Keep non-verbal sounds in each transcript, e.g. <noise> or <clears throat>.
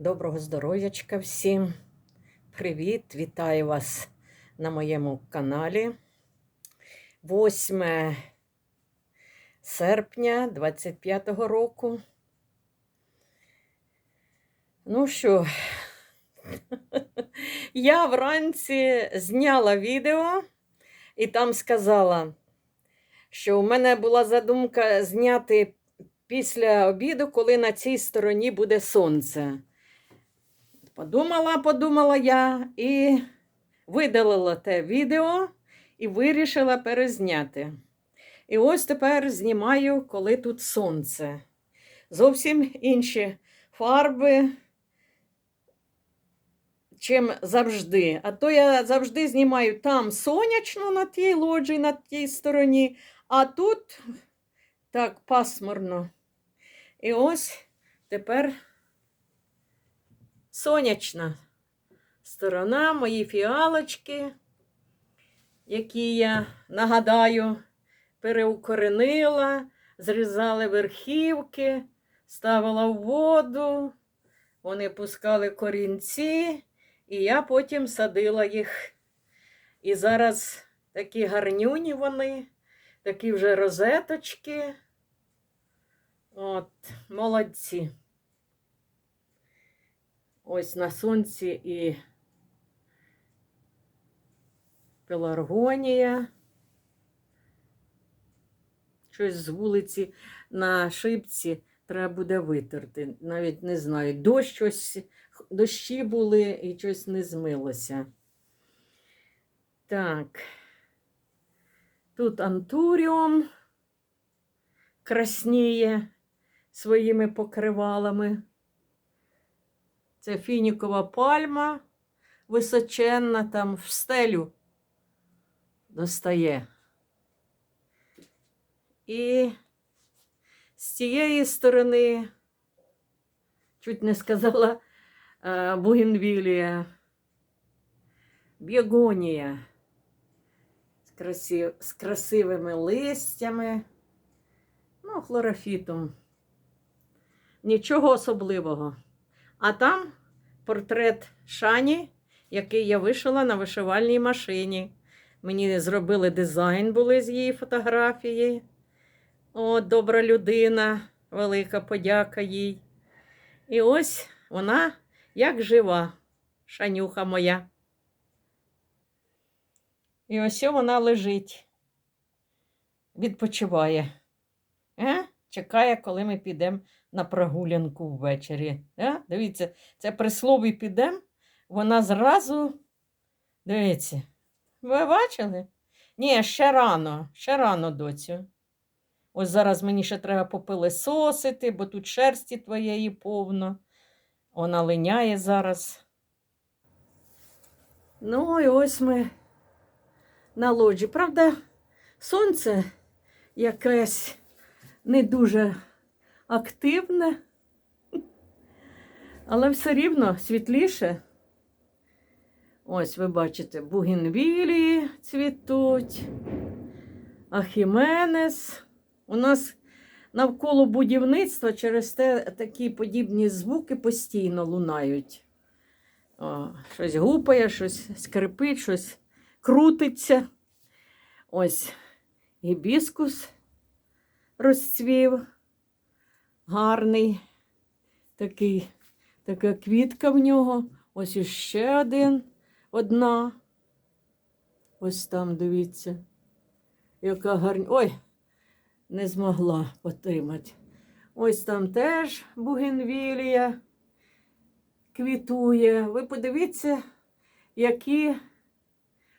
Доброго здоров'ячка всім. Привіт! Вітаю вас на моєму каналі. 8 серпня 25-го року. Ну що, <laughs> я вранці зняла відео і там сказала, що у мене була задумка зняти після обіду, коли на цій стороні буде сонце. Подумала, подумала я і видалила те відео і вирішила перезняти. І ось тепер знімаю, коли тут сонце. Зовсім інші фарби, чим завжди. А то я завжди знімаю там сонячно на тій лоджії, на тій стороні, а тут так пасмурно. І ось тепер сонячна сторона, мої фіалочки, які я нагадаю, переукоренила, зрізали верхівки, ставила в воду, вони пускали корінці, і я потім садила їх. І зараз такі гарнюні вони, такі вже розеточки. От, молодці. Ось на сонці і пеларгонія. Щось з вулиці на шибці треба буде витерти. Навіть не знаю. Дощ щось, дощі були і щось не змилося. Так. Тут антуріум красніє своїми покривалами. Це фінікова пальма височенна, там в стелю достає. І з цієї сторони, чуть не сказала е, бугенвілія, бігонія з, красив, з красивими листями, ну, хлорофітом. Нічого особливого. А там портрет Шані, який я вишила на вишивальній машині. Мені зробили дизайн, були з її фотографії. О, добра людина, велика подяка їй. І ось вона як жива, шанюха моя. І ось вона лежить, відпочиває. Е? Чекає, коли ми підемо на прогулянку ввечері. Е? Дивіться, це при слові підемо, вона зразу. Дивіться, ви бачили? Ні, ще рано, ще рано, доцю. Ось зараз мені ще треба попилисосити, бо тут шерсті твоєї повно. Вона линяє зараз. Ну, і ось ми на лоджі. Правда, сонце якесь не дуже активне, але все рівно світліше. Ось ви бачите, бугінвілії цвітуть, ахіменес. У нас навколо будівництва через те такі подібні звуки постійно лунають. О, щось гупає, щось скрипить, щось крутиться. Ось гібіскус розцвів. Гарний такий, така квітка в нього. Ось іще один, одна. Ось там, дивіться, яка гарна. Ой, не змогла потримати. Ось там теж бугенвілія квітує. Ви подивіться, які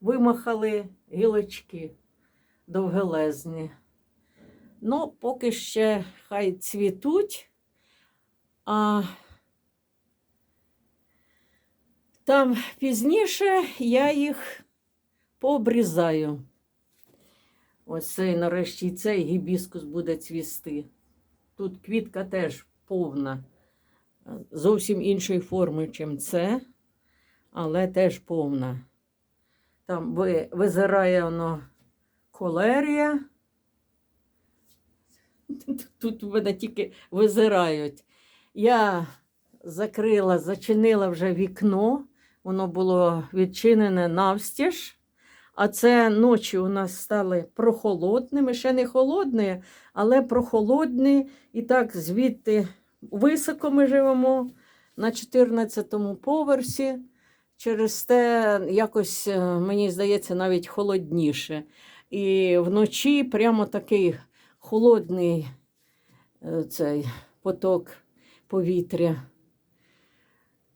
вимахали гілочки довгелезні. Ну, поки ще хай цвітуть, а там пізніше я їх пообрізаю. Ось цей, нарешті, цей гібіскус буде цвісти. Тут квітка теж повна, зовсім іншої форми, ніж це, але теж повна. Там визирає воно колерія. <laughs> Тут мене тільки визирають. Я закрила, зачинила вже вікно. Воно було відчинене навстіж. А це ночі у нас стали прохолодними, ще не холодні, але прохолодні. І так звідти високо ми живемо на 14-му поверсі. Через те якось, е, мені здається, навіть холодніше. І вночі прямо такий холодний е, цей поток повітря.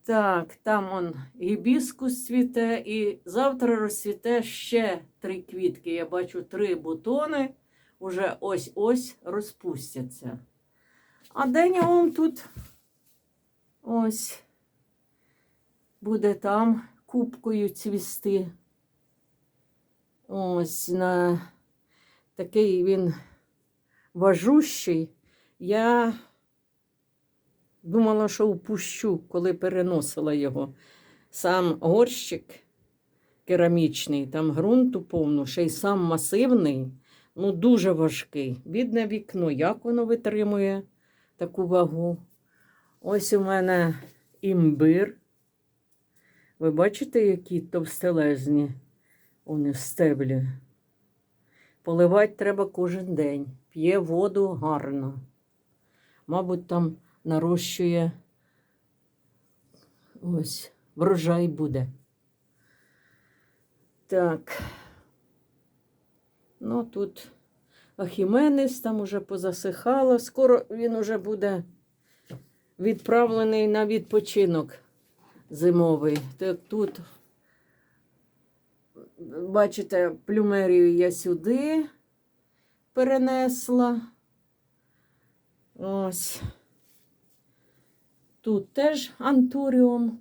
Так, там он гібіскус цвіте, і завтра розцвіте ще три квітки. Я бачу три бутони, уже ось-ось розпустяться. А день тут ось буде там кубкою цвісти. Ось на такий він важущий. Я думала, що упущу, коли переносила його. Сам горщик керамічний, там ґрунту повно, ще й сам масивний, ну дуже важкий. Бідне вікно, як воно витримує таку вагу. Ось у мене імбир. Ви бачите, які товстелезні вони стеблі. Поливати треба кожен день. П'є воду гарно. Мабуть, там нарощує ось врожай буде. Так. Ну, тут Ахіменес там уже позасихало. Скоро він уже буде відправлений на відпочинок зимовий. Так тут, бачите, плюмерію я сюди перенесла. Ось. Тут теж антуріум.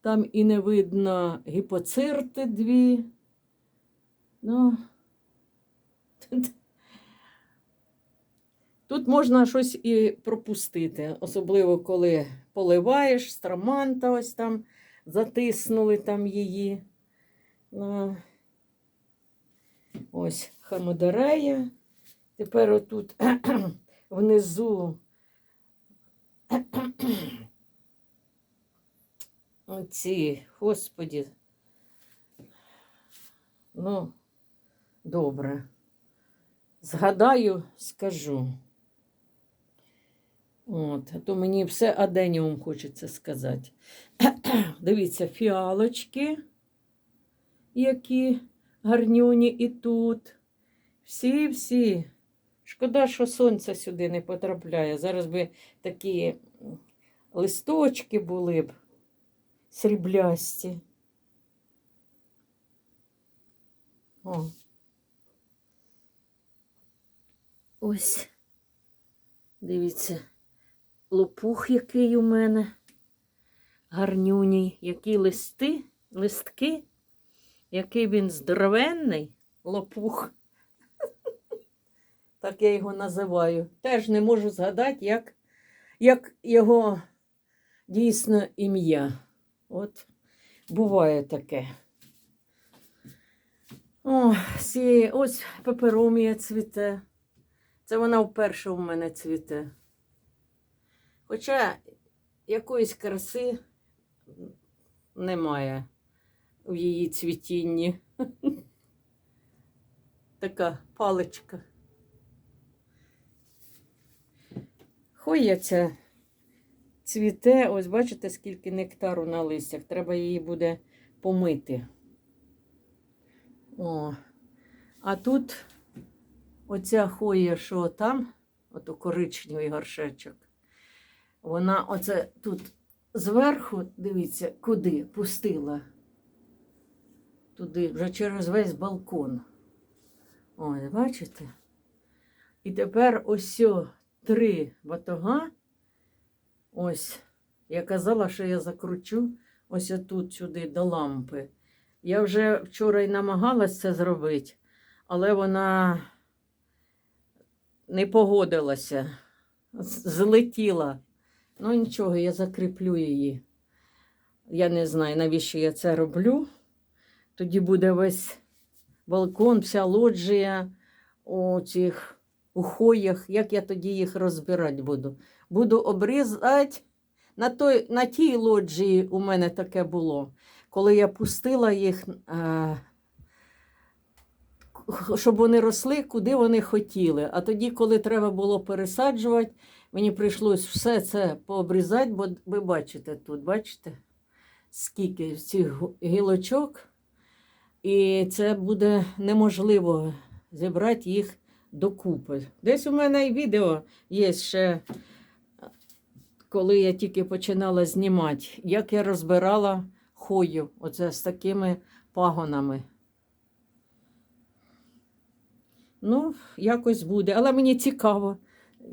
Там і не видно гіпоцирти дві. Ну, тут, можна щось і пропустити, особливо коли поливаєш, страманта ось там затиснули там її. Ну, ось хамодерея. Тепер отут <clears throat> внизу <clears throat> Оці, господі. Ну, добре. Згадаю, скажу. От, а то мені все аденіум хочеться сказати. <clears throat> Дивіться, фіалочки, які гарнюні і тут. Всі-всі. Шкода, що сонце сюди не потрапляє. Зараз би такі листочки були б сріблясті. О. Ось. Дивіться, лопух, який у мене гарнюній, які листи, листки, який він здоровенний лопух. Так я його називаю. Теж не можу згадати, як, як його дійсно ім'я. От буває таке. О, сі, ось пеперомія цвіте. Це вона вперше у мене цвіте. Хоча якоїсь краси немає в її цвітінні. <laughs> Така паличка. Хояця цвіте, ось бачите, скільки нектару на листях. Треба її буде помити. О. А тут оця хоя, що там, ото коричневий горшечок, вона оце тут зверху, дивіться, куди пустила. Туди, вже через весь балкон. Ось, бачите? І тепер ось три батога. Ось, я казала, що я закручу ось отут сюди до лампи. Я вже вчора й намагалась це зробити, але вона не погодилася, злетіла. Ну нічого, я закріплю її. Я не знаю, навіщо я це роблю. Тоді буде весь балкон, вся лоджія у цих у хоях. Як я тоді їх розбирати буду? Буду обрізати на, той, на тій лоджії у мене таке було, коли я пустила їх, е, щоб вони росли, куди вони хотіли. А тоді, коли треба було пересаджувати, мені прийшлось все це пообрізати, бо ви бачите тут, бачите, скільки цих гілочок. І це буде неможливо зібрати їх докупи. Десь у мене і відео є ще, коли я тільки починала знімати, як я розбирала хою, оце з такими пагонами. Ну, якось буде, але мені цікаво.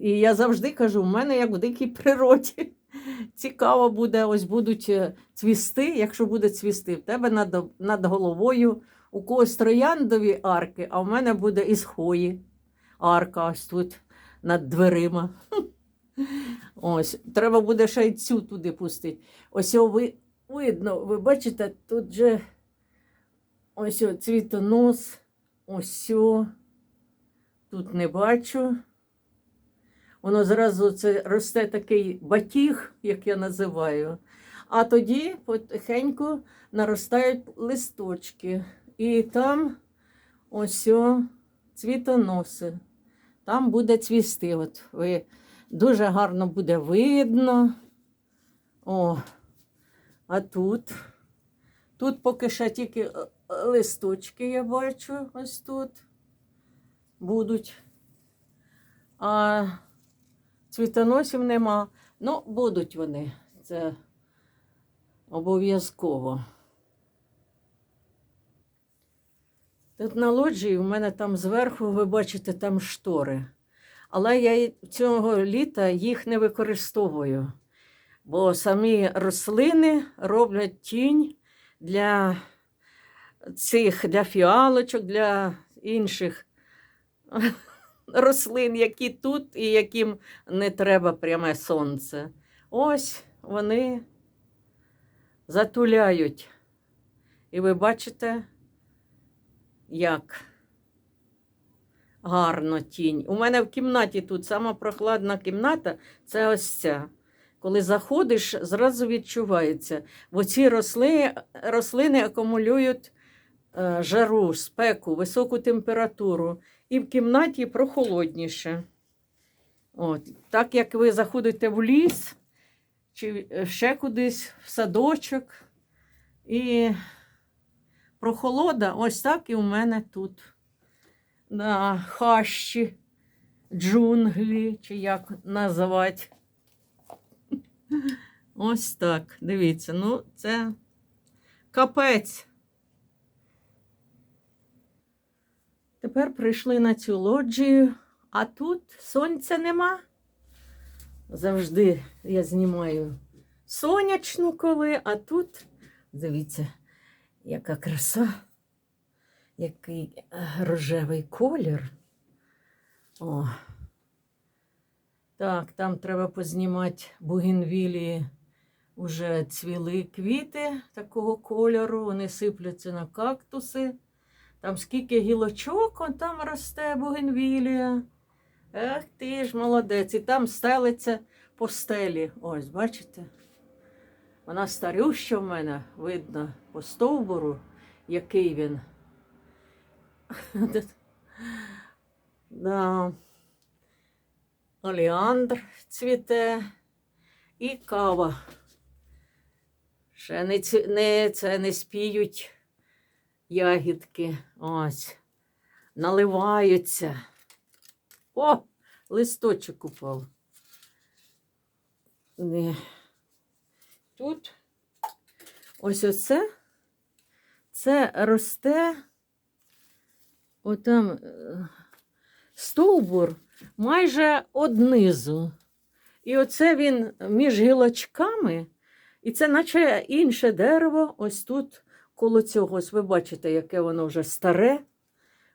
І я завжди кажу, в мене як в дикій природі. <laughs> Цікаво буде, ось будуть е, цвісти, якщо буде цвісти, в тебе над, над головою у когось трояндові арки, а в мене буде із хої арка ось тут над дверима. Ось, треба буде ще й цю туди пустити. Ось ви, видно, ви бачите, тут же ось цвітонос, ось. о. Тут не бачу. Воно зразу це росте такий батіг, як я називаю. А тоді потихеньку наростають листочки. І там ось о, цвітоноси. Там буде цвісти. От ви дуже гарно буде видно. О, а тут. Тут поки ще тільки е, листочки я бачу, ось тут будуть. А цвітоносів нема. Ну, будуть вони. Це обов'язково. Тут на лоджії у мене там зверху, ви бачите, там штори. Але я цього літа їх не використовую, бо самі рослини роблять тінь для цих, для фіалочок, для інших <laughs> рослин, які тут і яким не треба пряме сонце. Ось вони затуляють. І ви бачите, як гарно тінь. У мене в кімнаті тут сама прохладна кімната це ось ця. Коли заходиш, зразу відчувається. Бо ці росли, рослини акумулюють е, жару, спеку, високу температуру. І в кімнаті прохолодніше. От. Так як ви заходите в ліс чи ще кудись в садочок, і прохолода, ось так і у мене тут. На хащі, джунглі, чи як називати. Ось так. Дивіться, ну це капець. Тепер прийшли на цю лоджію, а тут сонця нема. Завжди я знімаю сонячну коли, а тут, дивіться, яка краса, який е, рожевий колір. О. Так, там треба познімати бугенвілії. Уже цвіли квіти такого кольору, вони сипляться на кактуси. Там скільки гілочок, он там росте бугенвілія. Ех ти ж молодець. І там стелиться по стелі. Ось, бачите? Вона старюща в мене, видно, по стовбуру, який він. <laughs> Оліандр цвіте і кава. Ще не, не, це не спіють ягідки. Ось. Наливаються. О, листочок упав. Не. Тут ось оце. Це росте отам е, стовбур майже однизу. І оце він між гілочками, і це наче інше дерево, ось тут коло цього. Ось ви бачите, яке воно вже старе.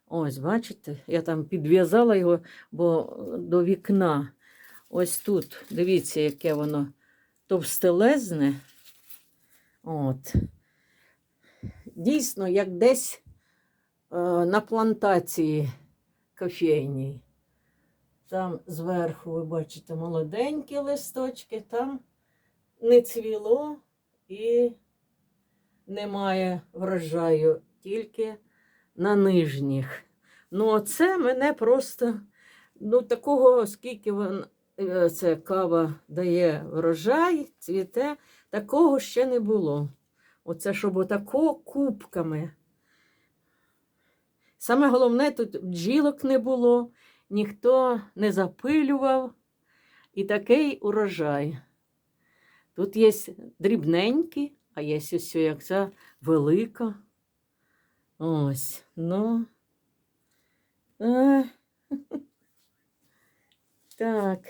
Ось, бачите, я там підв'язала його бо до вікна. Ось тут, дивіться, яке воно товстелезне. От. Дійсно, як десь е, на плантації кофейній. Там зверху ви бачите молоденькі листочки, там не цвіло і немає врожаю, тільки на нижніх. Ну, оце мене просто, ну, такого, скільки вон, це кава дає врожай, цвіте, такого ще не було. Оце, щоб отако кубками. Саме головне, тут бджілок не було, ніхто не запилював. І такий урожай. Тут є дрібненькі, а є ось як ця велика. Ось, ну. Е. <laughs> Так,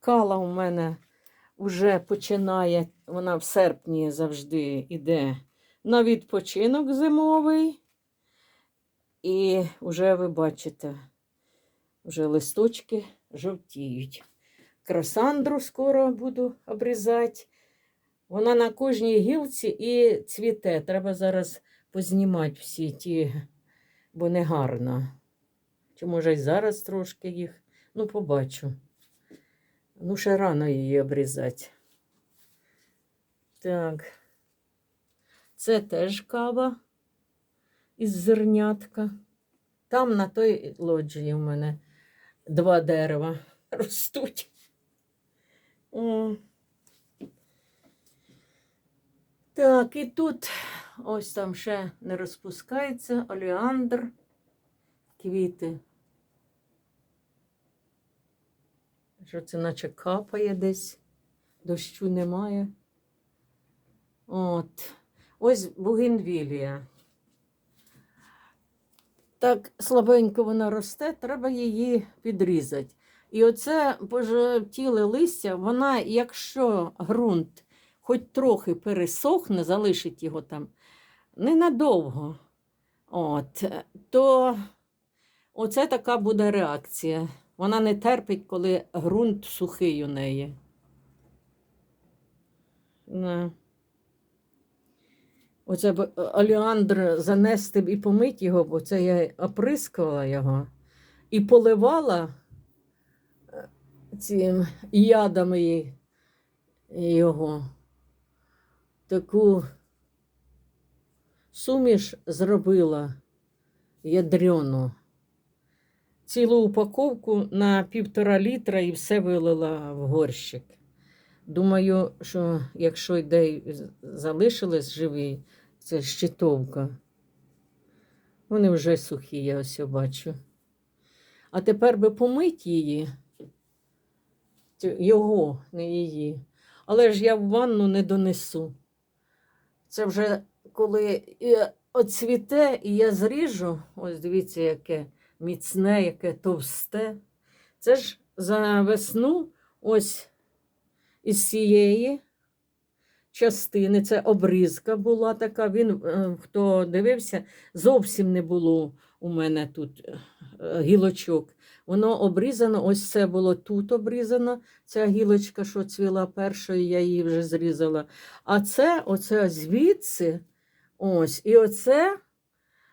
кала у мене вже починає, вона в серпні завжди йде на відпочинок зимовий. І вже ви бачите, вже листочки жовтіють. Красандру скоро буду обрізати. Вона на кожній гілці і цвіте. Треба зараз познімати всі ті, бо не гарно. Чи може й зараз трошки їх. Ну, побачу. Ну, ще рано її обрізати. Так. Це теж кава із зернятка. Там на той лоджії у мене два дерева <laughs> ростуть. О. Так, і тут ось там ще не розпускається оліандр, квіти. Що це наче капає десь, дощу немає. От. Ось бугенвілія. Так слабенько вона росте, треба її підрізати. І оце пожовтіле листя, вона, якщо ґрунт хоч трохи пересохне, залишить його там ненадовго, от, то оце така буде реакція. Вона не терпить, коли ґрунт сухий у неї. Не. Оце б оліандр занести б і помить його, бо це я оприскувала його і поливала е, цим ядами його. Таку суміш зробила ядрёну. Цілу упаковку на півтора літра і все вилила в горщик. Думаю, що якщо йде залишились живі, це щитовка. Вони вже сухі, я ось бачу. А тепер би помить її, його, не її. Але ж я в ванну не донесу. Це вже коли і оцвіте, і я зріжу, ось дивіться, яке міцне, яке товсте. Це ж за весну ось із цієї частини, це обрізка була така. Він, е, хто дивився, зовсім не було у мене тут е, гілочок. Воно обрізано, ось це було тут обрізано, ця гілочка, що цвіла першою, я її вже зрізала. А це, оце звідси, ось, і оце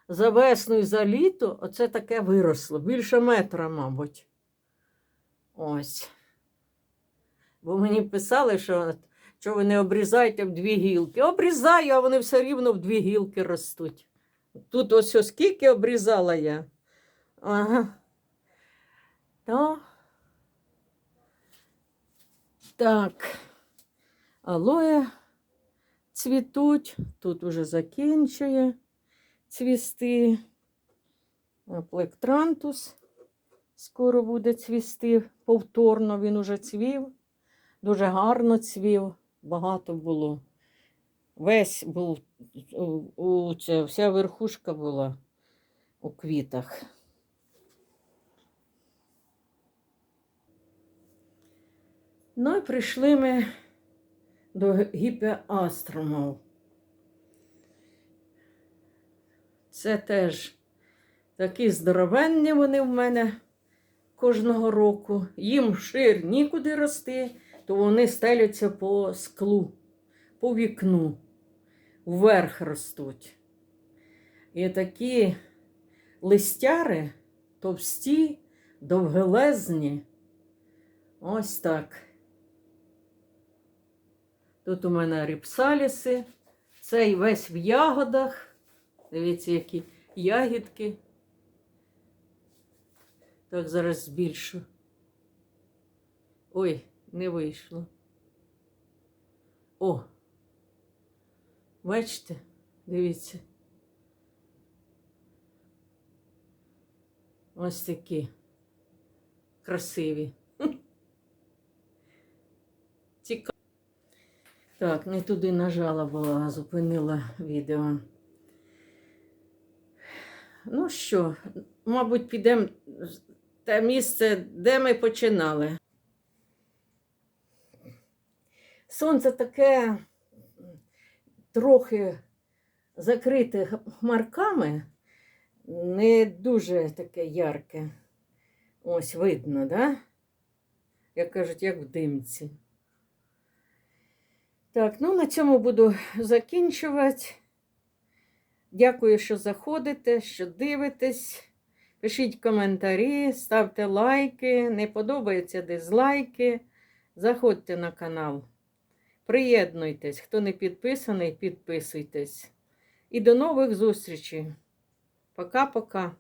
за весну і за літо, оце таке виросло. Більше метра, мабуть. Ось. Бо мені писали, що, що ви не обрізаєте в дві гілки. Обрізаю, а вони все рівно в дві гілки ростуть. Тут ось ось скільки обрізала я. Ага. То. Так. Алоє цвітуть. Тут уже закінчує цвісти. Плектрантус скоро буде цвісти повторно. Він уже цвів. Дуже гарно цвів, багато було. Весь був, у, це, вся верхушка була у квітах. Ну і прийшли ми до гіпеаструмов. Це теж такі здоровенні вони в мене кожного року. Їм шир нікуди рости, то вони стеляться по склу, по вікну, вверх ростуть. І такі листяри товсті, довгелезні. Ось так. Тут у мене ріпсаліси. Цей весь в ягодах. Дивіться, які ягідки. Так, зараз збільшу. Ой, не вийшло. О! Бачите? Дивіться. Ось такі красиві. Цікаво. Так, не туди нажала була, зупинила відео. Ну що, мабуть, підемо те місце, де ми починали. Сонце таке трохи закрите хмарками, не дуже таке ярке. Ось видно, да? Як кажуть, як в димці. Так, ну на цьому буду закінчувати. Дякую, що заходите, що дивитесь. Пишіть коментарі, ставте лайки, не подобаються дизлайки. Заходьте на канал. Приєднуйтесь, хто не підписаний, підписуйтесь. І до нових зустрічей. Пока-пока.